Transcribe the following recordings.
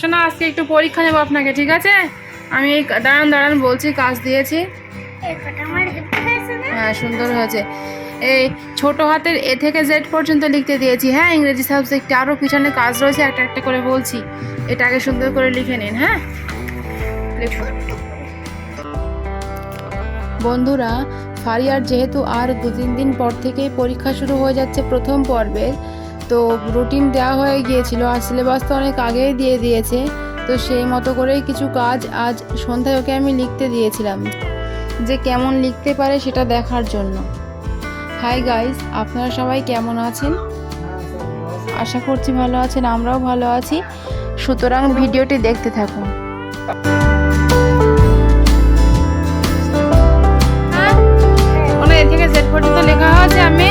শোনা আজকে একটু পরীক্ষা নেব আপনাকে ঠিক আছে? আমি এই দাঁড়ান দাঁড়ান বলছি কাজ দিয়েছি। হ্যাঁ সুন্দর হয়েছে। এই ছোট হাতের এ থেকে জেড পর্যন্ত লিখতে দিয়েছি। হ্যাঁ ইংরেজি সাবজেক্টে আরও পিছনে কাজ রয়েছে একটা একটা করে বলছি। এটাকে সুন্দর করে লিখে নিন হ্যাঁ? লিখুন বন্ধুরা ফারিয়ার যেহেতু আর দু তিন দিন পর থেকেই পরীক্ষা শুরু হয়ে যাচ্ছে প্রথম পর্বের তো রুটিন দেওয়া হয়ে গিয়েছিল আর সিলেবাস তো অনেক আগেই দিয়ে দিয়েছে, তো সেই মতো করেই কিছু কাজ আজ সন্ধ্যায় ওকে আমি লিখতে দিয়েছিলাম, যে কেমন লিখতে পারে সেটা দেখার জন্য। হাই গাইস আপনারা সবাই কেমন আছেন? আশা করছি ভালো আছেন, আমরাও ভালো আছি। সুতরাং ভিডিওটি দেখতে থাকুন। পর্যন্ত লেখা আছে, আমি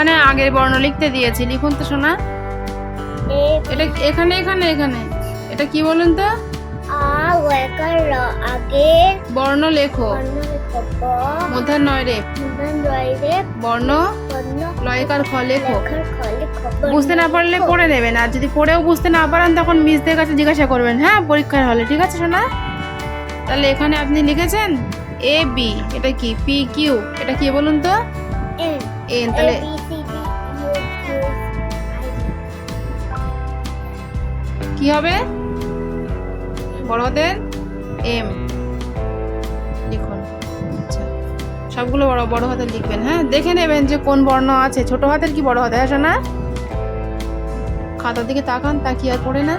এখানে আগের বর্ণ লিখতে দিয়েছি, লিখুন তো শোনা এটা এখানে এখানে এখানে। এটা কি বলুন তো? বর্ণ লেখো। বর্ণ নয় রে। বর্ণ, লয়কার খ লেখো। বুঝতে না পারলে পড়ে নেবেন আর যদি পড়েও বুঝতে না পারেন, তখন মিসদের কাছে জিজ্ঞাসা করবেন। হ্যাঁ পরীক্ষার হলে। ঠিক আছে শোনা তাহলে এখানে আপনি লিখেছেন এ বি এটা কি? পি কিউ এটা কি বলুন তো? এন তাহলে কি হবে? বড়দের এম লিখুন। আচ্ছা। সবগুলো বড় বড় হাতে লিখবেন হ্যাঁ? দেখে নেবেন যে কোন বর্ণ আছে। ছোট হাতের কি বড় হাতে? আসে না খাতার দিকে তাকান, তাকিয়ে আর পড়ে না।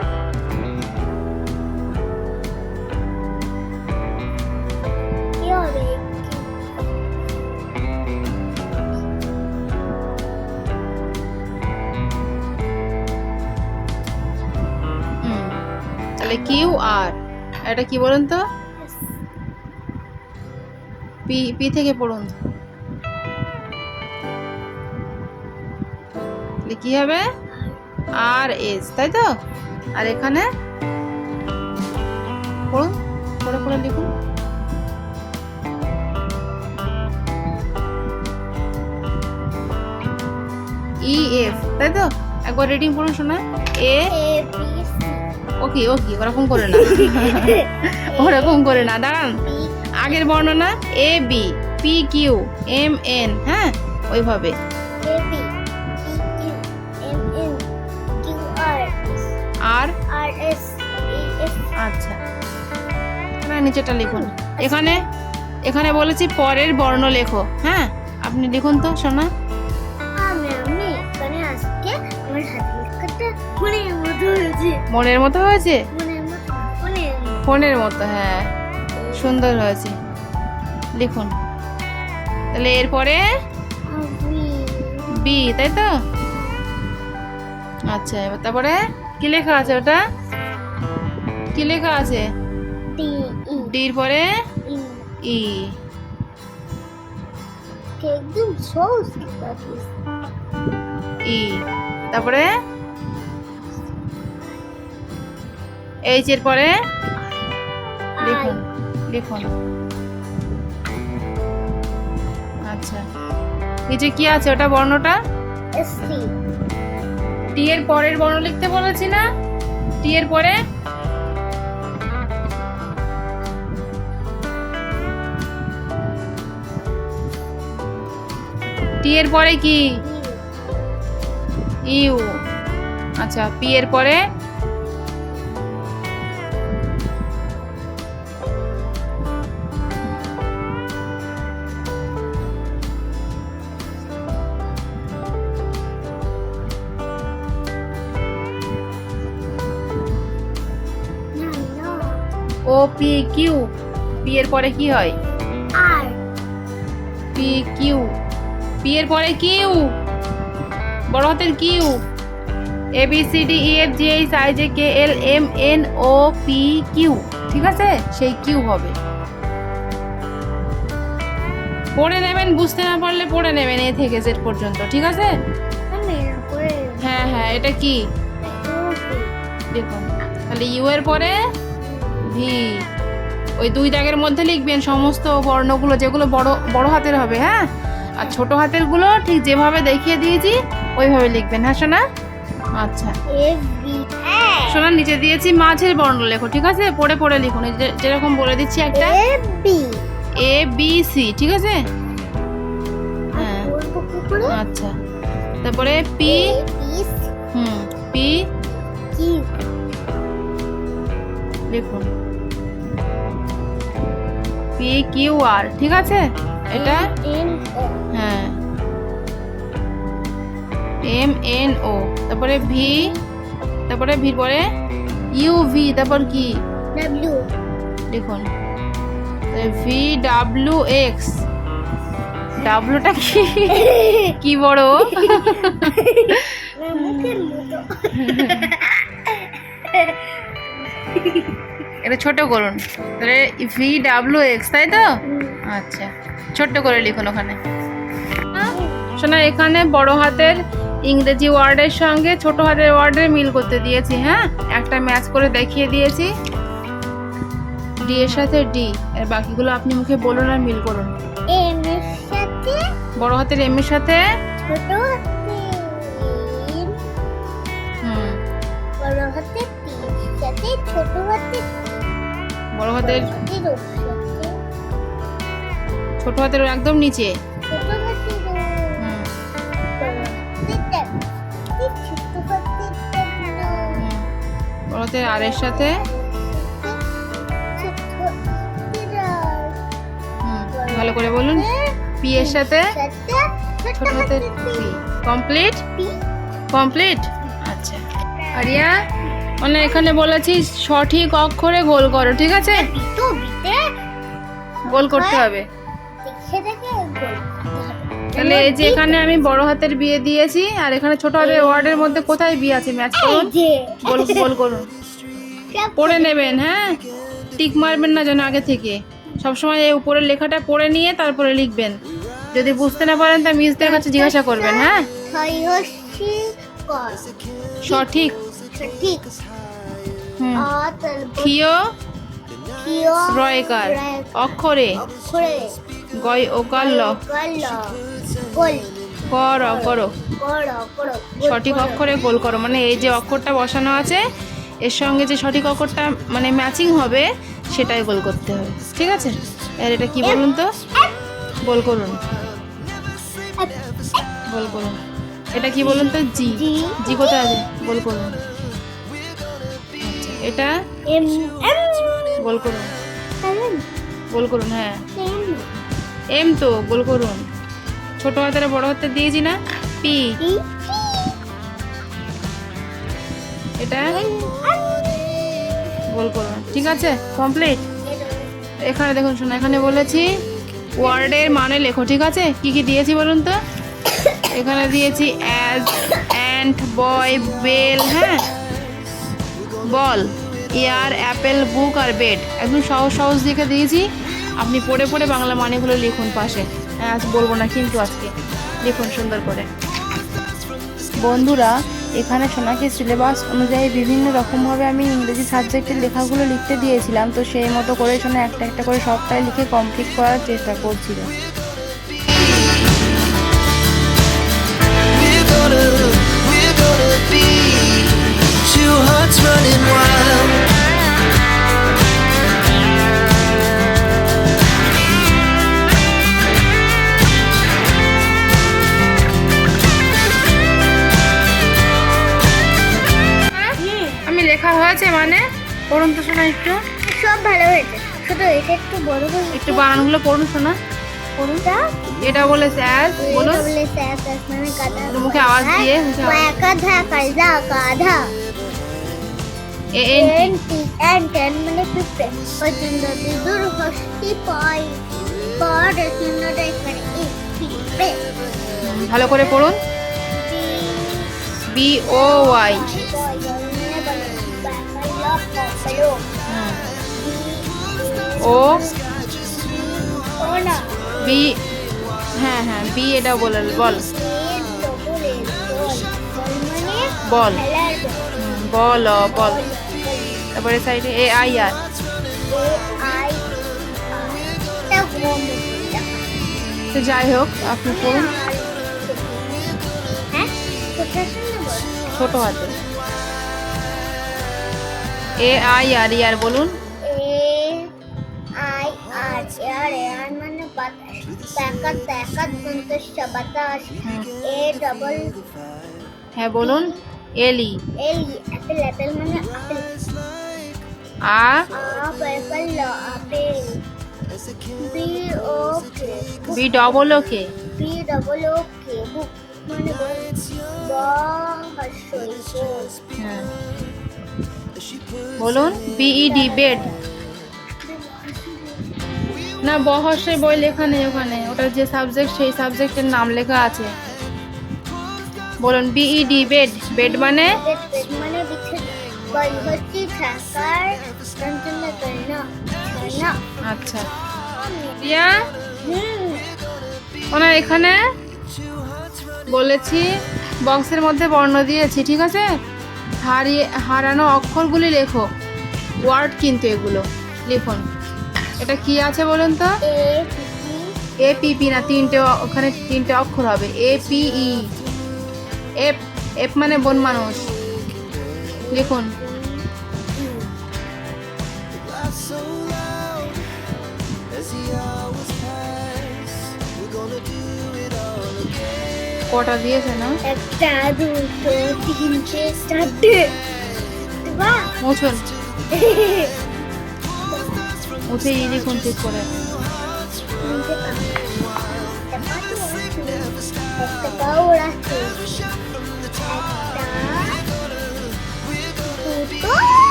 তাহলে কিউ আর। এটা কি বলুন তো? পি পি থেকে পড়ুন। কি হবে? আর এস তাই তো? আর এখানে? পড়ুন পড়ে পড়ে লিখুন। ই এফ তাই তো? একবার রিডিং পড়ুন শোনা। এ C ওকে ওকে ওরকম করে না। ওরকম করে না। দাঁড়ান। আগের বর্ণনা A B P Q M N হ্যাঁ? ওইভাবে। আর আচ্ছা। নিচেটা লিখুন। এখানে এখানে বলেছি পরের বর্ণ লেখো হ্যাঁ? আপনি লিখুন তো শোনা। মনের মতো হয়েছে? ফোনের মতো হ্যাঁ। সুন্দর হয়েছে। লিখুন। তাহলে এরপরে? বি তাই তো? আচ্ছা এবার তারপরে? কি লেখা আছে ওটা? কি লেখা আছে? ডির পরে? ই। একদম সহজ ই। তারপরে? এইচ এর পরে লিখুন লিখুন। আচ্ছা। নিচে কি আছে ওটা বর্ণটা? টি এর পরের বর্ণ লিখতে বলেছি না? টি এর পরে? টি এর পরে কি? ইউ আচ্ছা পি এর পরে? পি কিউ পি এর পরে কি হয়? R. পি কিউ পি এর পরে কিউ বড় হাতের Q A B C D E F G H I J K L M N O P Q ঠিক আছে? সেই কিউ হবে। পড়ে নেবেন বুঝতে না পারলে পড়ে নেবেন এ থেকে জেড পর্যন্ত ঠিক আছে? আমি করে এটা কি? দেখুন তাহলে ইউ এর পরে ভি ওই দুই দাগের মধ্যে লিখবেন সমস্ত বর্ণগুলো যেগুলো বড় বড় হাতের হবে হ্যাঁ? আর ছোট হাতেরগুলো ঠিক যেভাবে দেখিয়ে দিয়েছি ওইভাবে লিখবেন হ্যাঁ সোনা? আচ্ছা। সোনা নিচে দিয়েছি মাঝের বর্ণ লেখো ঠিক আছে? পড়ে পড়ে লিখুন যে- যেরকম বলে দিচ্ছি একটা। এ বি সি ঠিক আছে? হ্যাঁ। আচ্ছা। তারপরে পি হুম পি লিখুন। পি কিউ আর ঠিক আছে? এটা? হ্যাঁ। M N O. তারপরে ভি তারপরে ভির পরে ইউ ভি তারপর কি? ডাব্লিউ দেখুন। ভি ডাব্লিউ এক্স ডাব্লুটা কি? কি বড়? মুখের মতো। এটা ছোট করুন। তাহলে ভি ডাব্লিউ এক্স তাই তো? আচ্ছা ছোট্ট করে লিখুন ওখানে। শোনা এখানে বড় হাতের ইংরেজি ওয়ার্ডের সঙ্গে ছোট হাতের ওয়ার্ডের মিল করতে দিয়েছি হ্যাঁ? একটা ম্যাচ করে দেখিয়ে দিয়েছি। ডি এর সাথে ডি আর বাকিগুলো আপনি মুখে বলুন আর মিল করুন। এম এর সাথে বড় হাতের এম এর সাথে ছোট বড় হাতের ছোট হাতের একদম নিচে। বড় হাতের আর এর সাথে ভালো করে বলুন। পি এর সাথে। ছোট হাতের কমপ্লিট? কমপ্লিট? আচ্ছা। আরিয়া? মানে এখানে বলেছি সঠিক অক্ষরে গোল করো ঠিক আছে? গোল করতে হবে। তাহলে এই যে এখানে আমি বড় হাতের বিয়ে দিয়েছি আর এখানে ছোট হাতের ওয়ার্ডের মধ্যে কোথায় বিয়ে আছে ম্যাচ করুন। গোল গোল করুন। পড়ে নেবেন হ্যাঁ? টিক মারবেন না যেন আগে থেকে। সবসময় এই উপরের লেখাটা পড়ে নিয়ে তারপরে লিখবেন। যদি বুঝতে না পারেন তা মিসদের কাছে জিজ্ঞাসা করবেন হ্যাঁ? সঠিক হুম। থিও রয়কার অক্ষরে গয় ওকার ল কর করো সঠিক অক্ষরে গোল করো। মানে এই যে অক্ষরটা বসানো আছে এর সঙ্গে যে সঠিক অক্ষরটা মানে ম্যাচিং হবে সেটাই গোল করতে হবে। ঠিক আছে? আর এটা কি বলুন তো? গোল করুন। গোল করুন। এটা কি বলুন তো? জি। জি। কোথায় আছে? গোল করুন। এটা? M M. গোল করুন। গোল করুন হ্যাঁ। এম। এম তো গোল করুন। ছোট হাতের বড় হাতে দিয়েছি না? পি। এটা? গোল করুন। ঠিক আছে কমপ্লিট। এখানে দেখুন শোনো এখানে বলেছি ওয়ার্ডের মানে লেখো ঠিক আছে? কি কি দিয়েছি বলুন তো? এখানে দিয়েছি অ্যাজ অ্যান্ড বয় বেল হ্যাঁ? বল। এয়ার অ্যাপেল বুক আর বেড। একদম সহজ সহজ দিকে দিয়েছি। আপনি পড়ে পড়ে বাংলা মানেগুলো লিখুন পাশে। হ্যাঁ, আজ বলব না কিন্তু আজকে লিখুন সুন্দর করে। বন্ধুরা এখানে সোনাকে সিলেবাস অনুযায়ী বিভিন্ন রকমভাবে আমি ইংরেজি সাবজেক্টের লেখাগুলো লিখতে দিয়েছিলাম। তো সেই মতো করে শোনা একটা একটা করে সবটাই লিখে কমপ্লিট করার চেষ্টা করছিল। Hearts running wild. আমি লেখা হয়েছে মানে? পড়ুন তো শোনা একটু। সব ভালো হয়েছে। শুধু এটা একটু বড় করে একটু বানানগুলো পড়ুন শোনা। কোনটা এটা বলেছে অ্যাজ বলুন। বলে স্যাস স্যাস মানে গাধা মুখে আওয়াজ দিয়ে মুখে গাধা A N T N T N ten মানে হস্তি পাই পর ই পিঁপড়ে ভালো করে পড়ুন। B O Y O. B হ্যাঁ হ্যাঁ বি এটা বলে, বল। বল। বল বল। তারপরে সাইডে এ আই আর। তা যাই হোক আপনি পড়ুন। হ্যাঁ? ছোট হাতে। এ আই আর ইয়ার বলুন। আই আর এর এর মানে হ্যাঁ বলুন। এলি এল অ্যাপেল অ্যাপেল মানে আপেল আ B double O K B double O K book মানে বলুন বিইডি বেড না বহসের বই লেখা নেই ওখানে। ওটা যে সাবজেক্ট সেই সাবজেক্টের নাম লেখা আছে। বলুন বিইডি বেড বেড মানে? মানে আচ্ছা। রিয়া? ওনার এখানে বলেছি বক্সের মধ্যে বর্ণ দিয়েছি ঠিক আছে? হারিয়ে হারানো অক্ষরগুলি লেখো। ওয়ার্ড কিন্তু এগুলো লিখুন। এটা কি আছে বলুন তো? A P A P P না তিনটে ওখানে তিনটে অক্ষর হবে। A P E. F F মানে বন মানুষ। লিখুন। কটা দিয়েছে না? একটা দুটো তিনটে চারটে। মুছুন মুছে ই ঠিক করে।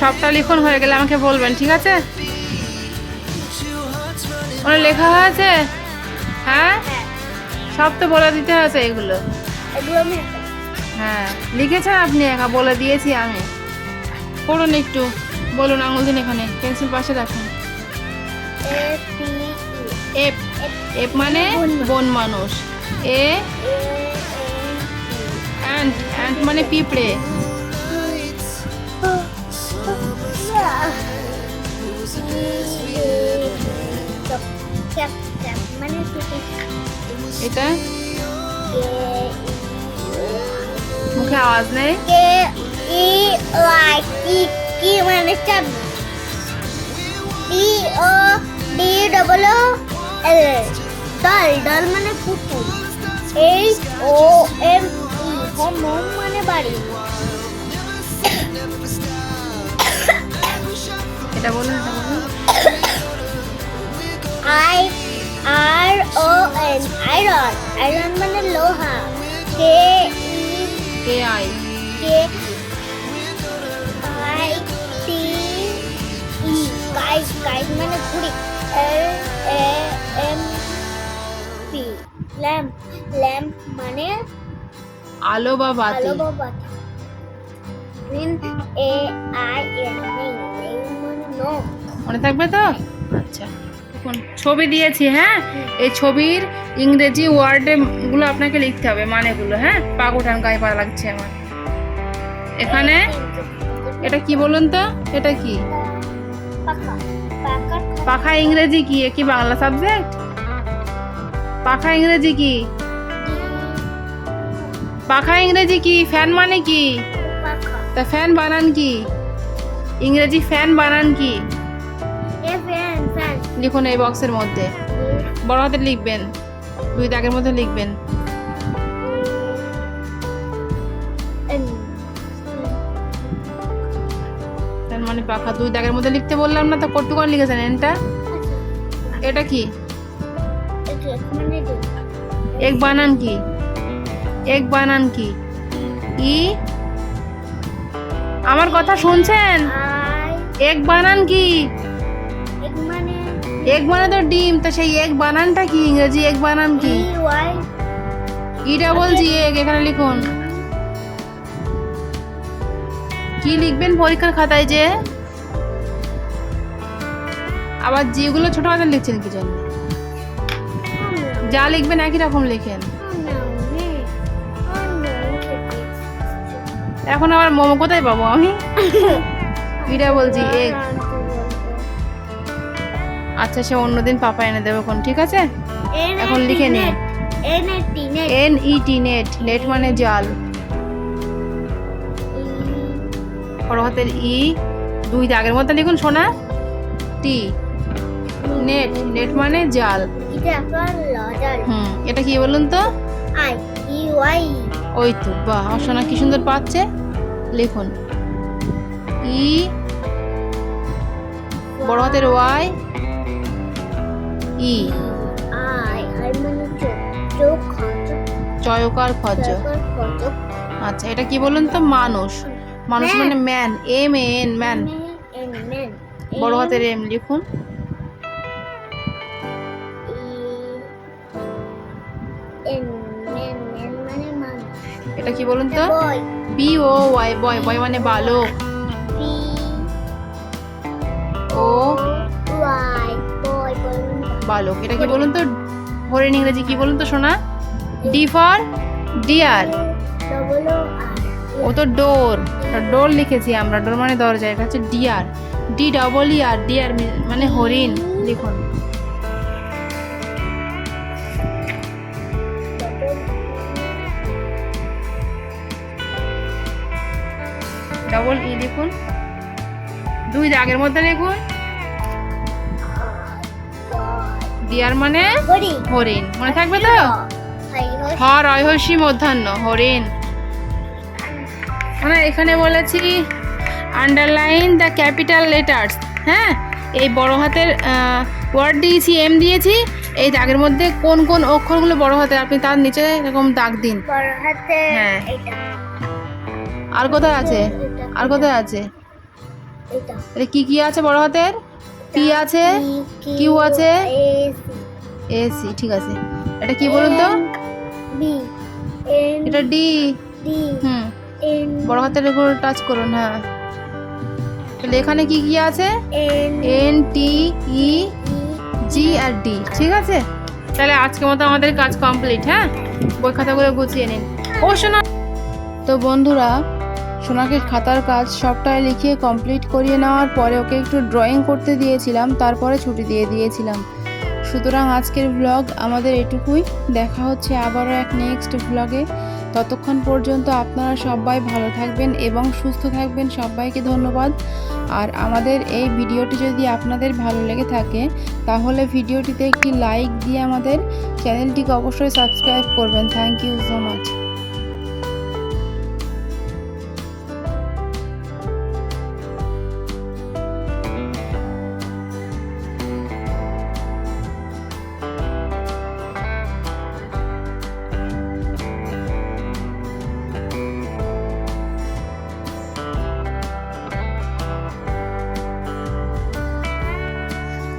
সবটা লিখন হয়ে গেলে আমাকে বলবেন ঠিক আছে? ওনার লেখা হয়েছে হ্যাঁ সব তো বলে দিতে হয়েছে এগুলো হ্যাঁ লিখেছেন আপনি একা বলে দিয়েছি আমি পড়ুন একটু বলুন আঙুল দিন এখানে পেন্সিল পাশে রাখুন এফ এফ মানে বন মানুষ এ অ্যান্ড অ্যান্ড মানে পিঁপড়ে মানে এটা? মুখে আওয়াজ নেই? কে ই ওয়াই কি কি মানে চাপ? D O D double O L doll doll মানে পুতুল H O M E home home মানে বাড়ি। এটা বলুন এটা বলুন। I R O N iron iron মানে লোহা। K K I K I T E kite kite মানে ঘুড়ি L A M P lamp lamp মানে আলো বা বাতি। আলো বা বাতি। গ্রিন এ আই এন মানে নো মনে থাকবে তো? আচ্ছা। দেখুন, ছবি দিয়েছি হ্যাঁ? এই ছবির ইংরেজি ওয়ার্ডে গুলো আপনাকে লিখতে হবে, মানেগুলো হ্যাঁ? পা গোটান গায়ে পা লাগছে আমার। এখানে এটা কি বলুন তো? এটা কি? পাখা ইংরেজি কি? এ কি বাংলা সাবজেক্ট? পাখা ইংরেজি কি? পাখা ইংরেজি কি? ফ্যান মানে কি? তা ফ্যান বানান কি? ইংরেজি ফ্যান বানান কি? লিখুন এই বক্সের মধ্যে। বড় হাতে লিখবেন দুই দাগের মধ্যে লিখবেন। তার মানে পাখা দুই দাগের মধ্যে লিখতে বললাম না তো কটুকান লিখেছেন এটা এটা কি? এক বানান কি? এক বানান কি? ই? আমার কথা শুনছেন? এক বানান কি? এক মানে তো ডিম তো সেই এক বানানটা কি? ইংরেজি এক বানান কি? ই ইটা বলছি এক এখানে লিখুন। কি লিখবেন পরীক্ষার খাতায় যে? আবার যেগুলো ছোট হাতে লিখছেন কি জন্য যা লিখবেন একই রকম লিখেন। এখন আবার মোমো কোথায় পাবো আমি? এটা বলছি এগ আচ্ছা সে অন্যদিন পাপা এনে দেবে কোন ঠিক আছে? এখন লিখে নে। N E T net net মানে জাল। বড় হাতের ই দুই দাগের মধ্যে লিখুন সোনা। টি নেট নেট মানে জাল। হুম এটা কি বলুন তো? আই ই ওয়াই ওই তো বাহ আমার সোনা কি সুন্দর পাচ্ছে? লিখুন। ই বড় হাতের ওয়াই ই। আই আই মানে চোখ চয়কার খজ আচ্ছা এটা কি বলুন তো? মানুষ। মানুষ. মানে ম্যান। M N man. বড় হাতের এম লিখুন। মেন এটা কি বলুন তো? বি ও ওয়াই বয় বয় মানে বালক। ও বালক। এটা কি বলুন তো? হরিণ ইংরেজি কি বলুন তো শোনা ডি ফর ডিয়ার। ও তো ডোর। ডোর লিখেছি আমরা। ডোর মানে দরজা, এটা হচ্ছে deer. D double E R deer মানে হরিণ, লিখুন। ডবল ই লিখুন। দুই দাগের মধ্যে লিখুন। ডিয়ার মানে? হরিণ। মনে থাকবে তো? হাই হস হ রয়সী মধ্যাহ্ন হরিণ। মানে এখানে বলেছি আন্ডারলাইন দ্য ক্যাপিটাল লেটার্স হ্যাঁ? এই বড় হাতের ওয়ার্ড দিয়েছি এম দিয়েছি। এই দাগের মধ্যে কোন কোন অক্ষরগুলো বড় হাতে? আপনি তার নিচে এরকম দাগ দিন। হ্যাঁ। আর কোথায় আছে? আর কোথায় আছে? এটা কি কি আছে বড় হাতের? পি আছে? কিউ আছে? এ সি ঠিক আছে। এটা কি বলুন তো? বি এটা ডি। ডি হুম। বড় হাতের উপর টাচ করুন হ্যাঁ। তাহলে এখানে কি কি আছে? N N T E G R D ঠিক আছে? তাহলে আজকের মতো আমাদের কাজ কমপ্লিট হ্যাঁ? বই খাতাগুলো গুছিয়ে নিন। ও শোনা। তো বন্ধুরা সোনাকে খাতার কাজ সবটাই লিখিয়ে কমপ্লিট করিয়ে নেওয়ার পরে ওকে একটু ড্রয়িং করতে দিয়েছিলাম, তারপরে ছুটি দিয়ে দিয়েছিলাম। সুতরাং আজকের ব্লগ আমাদের এটুকুই। দেখা হচ্ছে আবারও এক নেক্সট ব্লগে ততক্ষণ পর্যন্ত আপনারা সবাই ভালো থাকবেন এবং সুস্থ থাকবেন। সবাইকে ধন্যবাদ। আর আমাদের এই ভিডিওটি যদি আপনাদের ভালো লেগে থাকে, তাহলে ভিডিওটিতে একটি লাইক দিয়ে আমাদের চ্যানেলটিকে অবশ্যই সাবস্ক্রাইব করবেন। Thank you so much